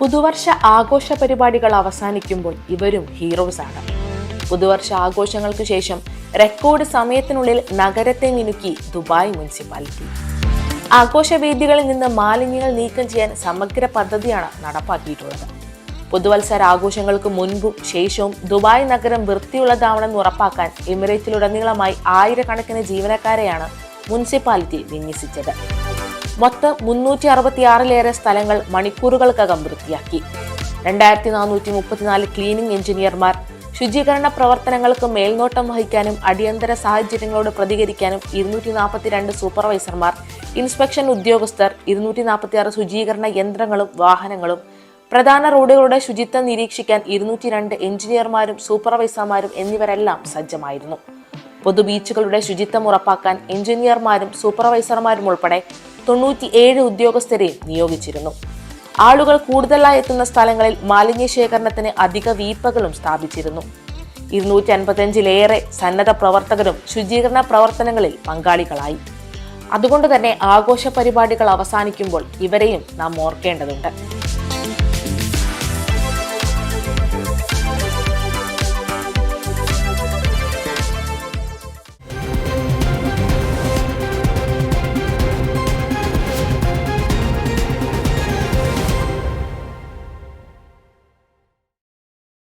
പുതുവർഷ ആഘോഷ പരിപാടികൾ അവസാനിക്കുമ്പോൾ ഇവരും ഹീറോസ് ആണ്. പുതുവർഷ ആഘോഷങ്ങൾക്ക് ശേഷം റെക്കോർഡ് സമയത്തിനുള്ളിൽ നഗരത്തെ മിനുക്കി ദുബായ് മുനിസിപ്പാലിറ്റി. ആഘോഷവേദികളിൽ നിന്ന് മാലിന്യങ്ങൾ നീക്കം ചെയ്യാൻ സമഗ്ര പദ്ധതിയാണ് നടപ്പാക്കിയിട്ടുള്ളത്. പുതുവത്സര ആഘോഷങ്ങൾക്ക് മുൻപും ശേഷവും ദുബായ് നഗരം വൃത്തിയുള്ളതാവണമെന്ന് ഉറപ്പാക്കാൻ എമിറേറ്റിലുടനീളമായി ആയിരക്കണക്കിന് ജീവനക്കാരെയാണ് മുനിസിപ്പാലിറ്റി വിന്യസിച്ചത്. മൊത്തം മുന്നൂറ്റി അറുപത്തിയാറിലേറെ സ്ഥലങ്ങൾ മണിക്കൂറുകൾക്കകം വൃത്തിയാക്കി. രണ്ടായിരത്തി നാനൂറ്റി മുപ്പത്തിനാല് ക്ലീനിംഗ് എഞ്ചിനീയർമാർ ശുചീകരണ പ്രവർത്തനങ്ങൾക്ക് മേൽനോട്ടം വഹിക്കാനും അടിയന്തര സാഹചര്യങ്ങളോട് പ്രതികരിക്കാനും ഇരുന്നൂറ്റി നാൽപ്പത്തിരണ്ട് സൂപ്പർവൈസർമാർ ഇൻസ്പെക്ഷൻ ഉദ്യോഗസ്ഥർ ഇരുന്നൂറ്റി നാൽപ്പത്തിയാറ് ശുചീകരണ യന്ത്രങ്ങളും വാഹനങ്ങളും പ്രധാന റോഡുകളുടെ ശുചിത്വം നിരീക്ഷിക്കാൻ ഇരുന്നൂറ്റി രണ്ട് എഞ്ചിനീയർമാരും സൂപ്പർവൈസർമാരും എന്നിവരെല്ലാം സജ്ജമായിരുന്നു. പൊതു ബീച്ചുകളുടെ ശുചിത്വം ഉറപ്പാക്കാൻ എഞ്ചിനീയർമാരും സൂപ്പർവൈസർമാരും ഉൾപ്പെടെ തൊണ്ണൂറ്റി ഏഴ് ഉദ്യോഗസ്ഥരെയും നിയോഗിച്ചിരുന്നു. ആളുകൾ കൂടുതലായി എത്തുന്ന സ്ഥലങ്ങളിൽ മാലിന്യ ശേഖരണത്തിന് അധിക വീപ്പകളും സ്ഥാപിച്ചിരുന്നു. ഇരുന്നൂറ്റി അൻപത്തഞ്ചിലേറെ സന്നദ്ധ പ്രവർത്തകരും ശുചീകരണ പ്രവർത്തനങ്ങളിൽ പങ്കാളികളായി. അതുകൊണ്ട് തന്നെ ആഘോഷ പരിപാടികൾ അവസാനിക്കുമ്പോൾ ഇവരെയും നാം ഓർക്കേണ്ടതുണ്ട്.